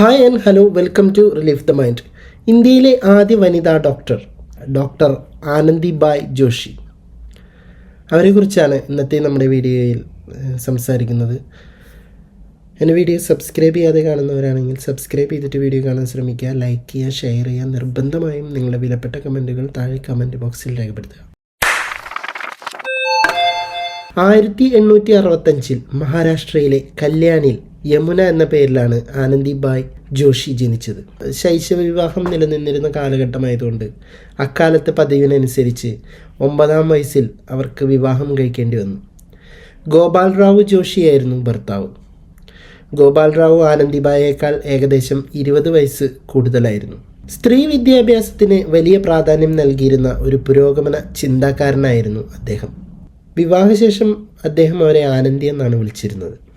Hi and hello welcome to relief the mind ഇന്ത്യയിലെ ആദ്യ വനിതാ ഡോക്ടർ ഡോക്ടർ ആനന്ദിബായ് ജോഷി. അവരെക്കുറിച്ചാണ് ഇന്നത്തെ നമ്മുടെ വീഡിയോയിൽ സംസാരിക്കുന്നത്. എന്റെ വീഡിയോ സബ്സ്ക്രൈബ് ചെയ്യാതെ കാണുന്നവരാണെങ്കിൽ സബ്സ്ക്രൈബ് ചെയ്തിട്ട് വീഡിയോ കാണാൻ ശ്രമിക്കുക. ലൈക്ക് ചെയ്യുക ഷെയർ ചെയ്യുക. നിർബന്ധമായും നിങ്ങളുടെ വിലപ്പെട്ട കമന്റുകൾ താഴെ കമന്റ് ബോക്സിൽ രേഖപ്പെടുത്തുക. ആയിരത്തി എണ്ണൂറ്റി അറുപത്തഞ്ചിൽ മഹാരാഷ്ട്രയിലെ കല്യാണിൽ യമുന എന്ന പേരിലാണ് ആനന്ദിബായ് ജോഷി ജനിച്ചത്. ശൈശവ വിവാഹം നിലനിന്നിരുന്ന കാലഘട്ടമായതുകൊണ്ട് അക്കാലത്തെ പതിവിനനുസരിച്ച് ഒമ്പതാം വയസ്സിൽ അവർക്ക് വിവാഹം കഴിക്കേണ്ടി വന്നു. ഗോപാൽ റാവു ജോഷിയായിരുന്നു ഭർത്താവ്. ഗോപാൽ റാവു ആനന്ദിബായേക്കാൾ ഏകദേശം ഇരുപത് വയസ്സ് കൂടുതലായിരുന്നു. സ്ത്രീ വിദ്യാഭ്യാസത്തിന് വലിയ പ്രാധാന്യം നൽകിയിരുന്ന ഒരു പുരോഗമന ചിന്താക്കാരനായിരുന്നു അദ്ദേഹം. വിവാഹശേഷം അദ്ദേഹം അവരെ ആനന്ദി എന്നാണ് വിളിച്ചിരുന്നത്.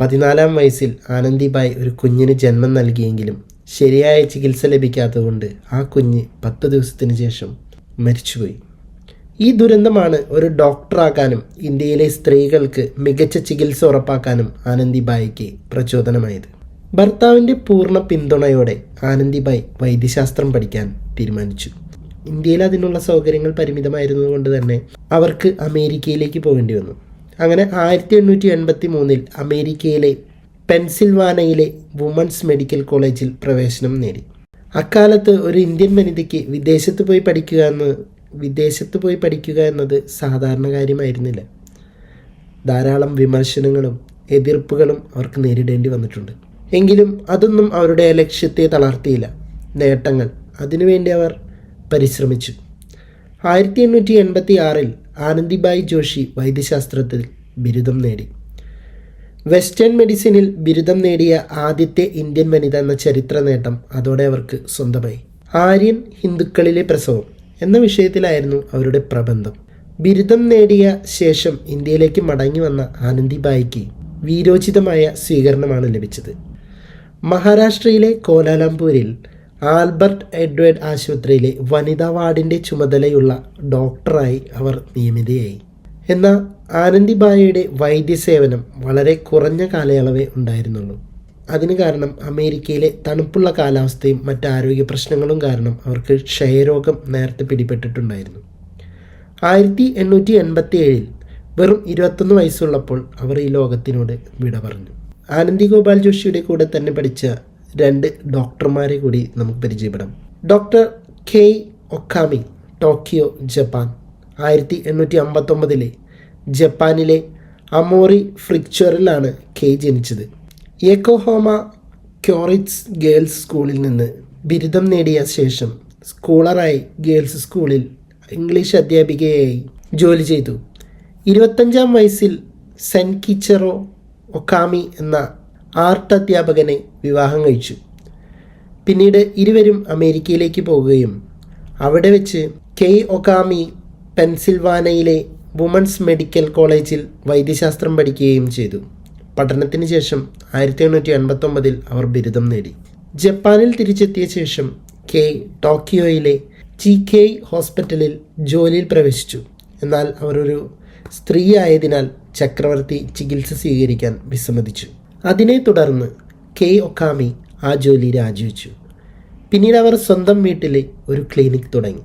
പതിനാലാം വയസ്സിൽ ആനന്ദിബായ് ഒരു കുഞ്ഞിന് ജന്മം നൽകിയെങ്കിലും ശരിയായ ചികിത്സ ലഭിക്കാത്തതുകൊണ്ട് ആ കുഞ്ഞ് പത്ത് ദിവസത്തിന് ശേഷം മരിച്ചുപോയി. ഈ ദുരന്തമാണ് ഒരു ഡോക്ടറാകാനും ഇന്ത്യയിലെ സ്ത്രീകൾക്ക് മികച്ച ചികിത്സ ഉറപ്പാക്കാനും ആനന്ദിബായിക്ക് പ്രചോദനമായത്. ഭർത്താവിന്റെ പൂർണ പിന്തുണയോടെ ആനന്ദിബായ് വൈദ്യശാസ്ത്രം പഠിക്കാൻ തീരുമാനിച്ചു. ഇന്ത്യയിൽ അതിനുള്ള സൗകര്യങ്ങൾ പരിമിതമായിരുന്നതുകൊണ്ട് തന്നെ അവർക്ക് അമേരിക്കയിലേക്ക് പോകേണ്ടി വന്നു. അങ്ങനെ ആയിരത്തി എണ്ണൂറ്റി എൺപത്തി മൂന്നിൽ അമേരിക്കയിലെ പെൻസിൽവാനയിലെ വുമൺസ് മെഡിക്കൽ കോളേജിൽ പ്രവേശനം നേടി. അക്കാലത്ത് ഒരു ഇന്ത്യൻ വനിതയ്ക്ക് വിദേശത്ത് പോയി പഠിക്കുക എന്ന് വിദേശത്ത് പോയി പഠിക്കുക എന്നത് സാധാരണ കാര്യമായിരുന്നില്ല. ധാരാളം വിമർശനങ്ങളും എതിർപ്പുകളും അവർക്ക് നേരിടേണ്ടി വന്നിട്ടുണ്ട്. എങ്കിലും അതൊന്നും അവരുടെ ലക്ഷ്യത്തെ തളർത്തിയില്ല. നേട്ടങ്ങൾ അതിനുവേണ്ടി അവർ പരിശ്രമിച്ചു. ആയിരത്തി എണ്ണൂറ്റി എൺപത്തി ആറിൽ ആനന്ദിബായി ജോഷി വൈദ്യശാസ്ത്രത്തിൽ ബിരുദം നേടി. വെസ്റ്റേൺ മെഡിസിനിൽ ബിരുദം നേടിയ ആദ്യത്തെ ഇന്ത്യൻ വനിത എന്ന ചരിത്ര നേട്ടം അതോടെ അവർക്ക് സ്വന്തമായി. ആര്യൻ ഹിന്ദുക്കളിലെ പ്രസവം എന്ന വിഷയത്തിലായിരുന്നു അവരുടെ പ്രബന്ധം. ബിരുദം നേടിയ ശേഷം ഇന്ത്യയിലേക്ക് മടങ്ങി വന്ന ആനന്ദിബായിക്ക് വീരോചിതമായ സ്വീകരണമാണ് ലഭിച്ചത്. മഹാരാഷ്ട്രയിലെ കോലാലംപൂരിൽ ആൽബർട്ട് എഡ്വേർഡ് ആശുപത്രിയിലെ വനിതാ വാർഡിന്റെ ചുമതലയുള്ള ഡോക്ടറായി അവർ നിയമിതയായി. എന്നാൽ ആനന്ദിബായയുടെ വൈദ്യസേവനം വളരെ കുറഞ്ഞ കാലയളവേ ഉണ്ടായിരുന്നുള്ളൂ. അതിന് കാരണം അമേരിക്കയിലെ തണുപ്പുള്ള കാലാവസ്ഥയും മറ്റ് ആരോഗ്യ പ്രശ്നങ്ങളും കാരണം അവർക്ക് ക്ഷയരോഗം നേരത്തെ പിടിപെട്ടിട്ടുണ്ടായിരുന്നു. ആയിരത്തി എണ്ണൂറ്റി എൺപത്തി ഏഴിൽ വെറും ഇരുപത്തൊന്ന് വയസ്സുള്ളപ്പോൾ അവർ ഈ ലോകത്തിനോട് വിട പറഞ്ഞു. ആനന്ദി ഗോപാൽ ജോഷിയുടെ കൂടെ തന്നെ പഠിച്ച രണ്ട് ഡോക്ടർമാരെ കൂടി നമുക്ക് പരിചയപ്പെടാം. Doctor K Okami Tokyo Japan. ആയിരത്തി എണ്ണൂറ്റി അമ്പത്തൊമ്പതിലെ ജപ്പാനിലെ അമോറി ഫ്രിക്ചറിലാണ് കെ ജനിച്ചത്. യെക്കോഹോമ ക്യോറിറ്റ്സ് ഗേൾസ് സ്കൂളിൽ നിന്ന് ബിരുദം നേടിയ ശേഷം സ്കൂളറായി ഗേൾസ് സ്കൂളിൽ ഇംഗ്ലീഷ് അധ്യാപികയായി ജോലി ചെയ്തു. ഇരുപത്തഞ്ചാം വയസ്സിൽ സെൻ കിച്ചറോ ഒക്കാമി എന്ന ആർട്ട് അധ്യാപകനെ വിവാഹം കഴിച്ചു. പിന്നീട് ഇരുവരും അമേരിക്കയിലേക്ക് പോവുകയും അവിടെ വെച്ച് കെയ് ഒക്കാമി പെൻസിൽവാനയിലെ വുമൺസ് മെഡിക്കൽ കോളേജിൽ വൈദ്യശാസ്ത്രം പഠിക്കുകയും ചെയ്തു. പഠനത്തിന് ശേഷം ആയിരത്തി എണ്ണൂറ്റി എൺപത്തൊമ്പതിൽ അവർ ബിരുദം നേടി. ജപ്പാനിൽ തിരിച്ചെത്തിയ ശേഷം കെ ടോക്കിയോയിലെ ജി കെ ഹോസ്പിറ്റലിൽ ജോലിയിൽ പ്രവേശിച്ചു. എന്നാൽ അവരൊരു സ്ത്രീ ആയതിനാൽ ചക്രവർത്തി ചികിത്സ സ്വീകരിക്കാൻ വിസമ്മതിച്ചു. അതിനെ തുടർന്ന് കെ ഒക്കാമി ആ ജോലി രാജിവെച്ചു. പിന്നീട് അവർ സ്വന്തം വീട്ടിലെ ഒരു ക്ലിനിക് തുടങ്ങി.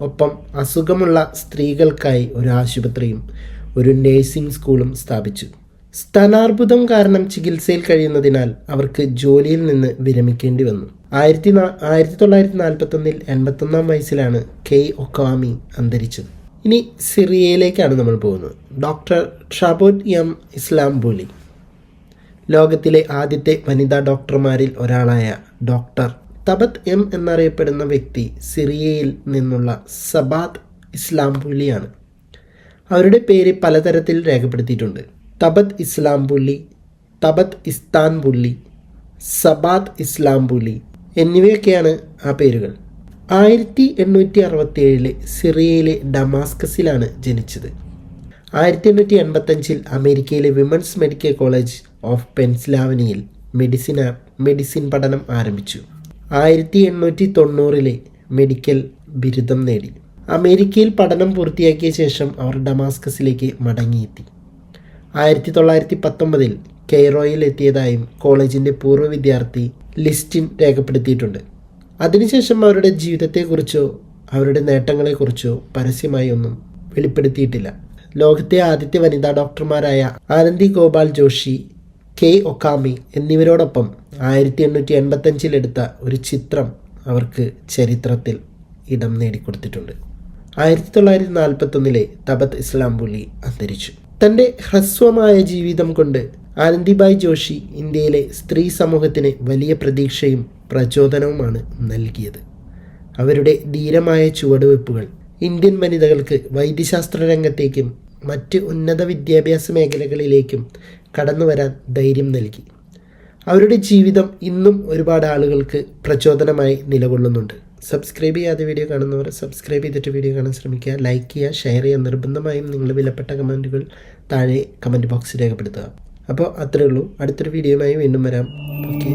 ഒപ്പം അസുഖമുള്ള സ്ത്രീകൾക്കായി ഒരു ആശുപത്രിയും ഒരു നേഴ്സിംഗ് സ്കൂളും സ്ഥാപിച്ചു. സ്ഥാനാർബുദം കാരണം ചികിത്സയിൽ കഴിയുന്നതിനാൽ അവർക്ക് ജോലിയിൽ നിന്ന് വിരമിക്കേണ്ടി വന്നു. ആയിരത്തി ആയിരത്തി തൊള്ളായിരത്തി നാൽപ്പത്തൊന്നിൽ എൺപത്തൊന്നാം വയസ്സിലാണ് കെ ഒക്കാമി അന്തരിച്ചത്. ഇനി സിറിയയിലേക്കാണ് നമ്മൾ പോകുന്നത്. Doctor Shabot M. ഇസ്ലാംബൂലി. ലോകത്തിലെ ആദ്യത്തെ വനിതാ ഡോക്ടർമാരിൽ ഒരാളായ ഡോക്ടർ തബത്ത് എം എന്നറിയപ്പെടുന്ന വ്യക്തി സിറിയയിൽ നിന്നുള്ള സബാത്ത് ഇസ്ലാംപുള്ളിയാണ്. അവരുടെ പേര് പലതരത്തിൽ രേഖപ്പെടുത്തിയിട്ടുണ്ട്. തബത്ത് ഇസ്ലാംപുള്ളി തബത്ത് ഇസ്താൻപുള്ളി സബാത്ത് ഇസ്ലാംപുള്ളി എന്നിവയൊക്കെയാണ് ആ പേരുകൾ. ആയിരത്തി എണ്ണൂറ്റി അറുപത്തി ഏഴിൽ സിറിയയിലെ ഡമാസ്കസിലാണ് ജനിച്ചത്. ആയിരത്തി എണ്ണൂറ്റി എൺപത്തഞ്ചിൽ അമേരിക്കയിലെ വിമൻസ് മെഡിക്കൽ കോളേജ് ഓഫ് പെൻസിലാവനിയിൽ മെഡിസിൻ മെഡിസിൻ പഠനം ആരംഭിച്ചു. ആയിരത്തി എണ്ണൂറ്റി തൊണ്ണൂറിലെ മെഡിക്കൽ ബിരുദം നേടി. അമേരിക്കയിൽ പഠനം പൂർത്തിയാക്കിയ ശേഷം അവർ ഡമാസ്കസിലേക്ക് മടങ്ങിയെത്തി. ആയിരത്തി തൊള്ളായിരത്തി പത്തൊമ്പതിൽ കെയ്റോയിൽ എത്തിയതായും കോളേജിന്റെ പൂർവ വിദ്യാർത്ഥി ലിസ്റ്റിൻ രേഖപ്പെടുത്തിയിട്ടുണ്ട്. അതിനുശേഷം അവരുടെ ജീവിതത്തെക്കുറിച്ചോ അവരുടെ നേട്ടങ്ങളെക്കുറിച്ചോ പരസ്യമായി ഒന്നും വെളിപ്പെടുത്തിയിട്ടില്ല. ലോകത്തെ ആദ്യത്തെ വനിതാ ഡോക്ടർമാരായ ആനന്ദി ഗോപാൽ ജോഷി കെ ഒക്കാമി എന്നിവരോടൊപ്പം ആയിരത്തി എണ്ണൂറ്റി എൺപത്തഞ്ചിലെടുത്ത ഒരു ചിത്രം അവർക്ക് ചരിത്രത്തിൽ ഇടം നേടിക്കൊടുത്തിട്ടുണ്ട്. ആയിരത്തി തൊള്ളായിരത്തി നാൽപ്പത്തൊന്നിലെ തബത്ത് ഇസ്ലാംബുലി അന്തരിച്ചു. തന്റെ ഹ്രസ്വമായ ജീവിതം കൊണ്ട് ആനന്ദിബായ് ജോഷി ഇന്ത്യയിലെ സ്ത്രീ സമൂഹത്തിന് വലിയ പ്രതീക്ഷയും പ്രചോദനവുമാണ് നൽകിയത്. അവരുടെ ധീരമായ ചുവടുവെപ്പുകൾ ഇന്ത്യൻ വനിതകൾക്ക് വൈദ്യശാസ്ത്ര രംഗത്തേക്കും മറ്റ് ഉന്നത വിദ്യാഭ്യാസ മേഖലകളിലേക്കും കടന്നു വരാൻ ധൈര്യം നൽകി. അവരുടെ ജീവിതം ഇന്നും ഒരുപാട് ആളുകൾക്ക് പ്രചോദനമായി നിലകൊള്ളുന്നുണ്ട്. സബ്സ്ക്രൈബ് ചെയ്യാതെ വീഡിയോ കാണുന്നവർ സബ്സ്ക്രൈബ് ചെയ്തിട്ട് വീഡിയോ കാണാൻ ശ്രമിക്കുക. ലൈക്ക് ചെയ്യുക ഷെയർ ചെയ്യുക. നിർബന്ധമായും നിങ്ങളുടെ വിലപ്പെട്ട കമന്റുകൾ താഴെ കമന്റ് ബോക്സിൽ രേഖപ്പെടുത്തുക. അപ്പോൾ അത്രയേ ഉള്ളൂ. അടുത്തൊരു വീഡിയോയുമായി വീണ്ടും വരാം. ഓക്കെ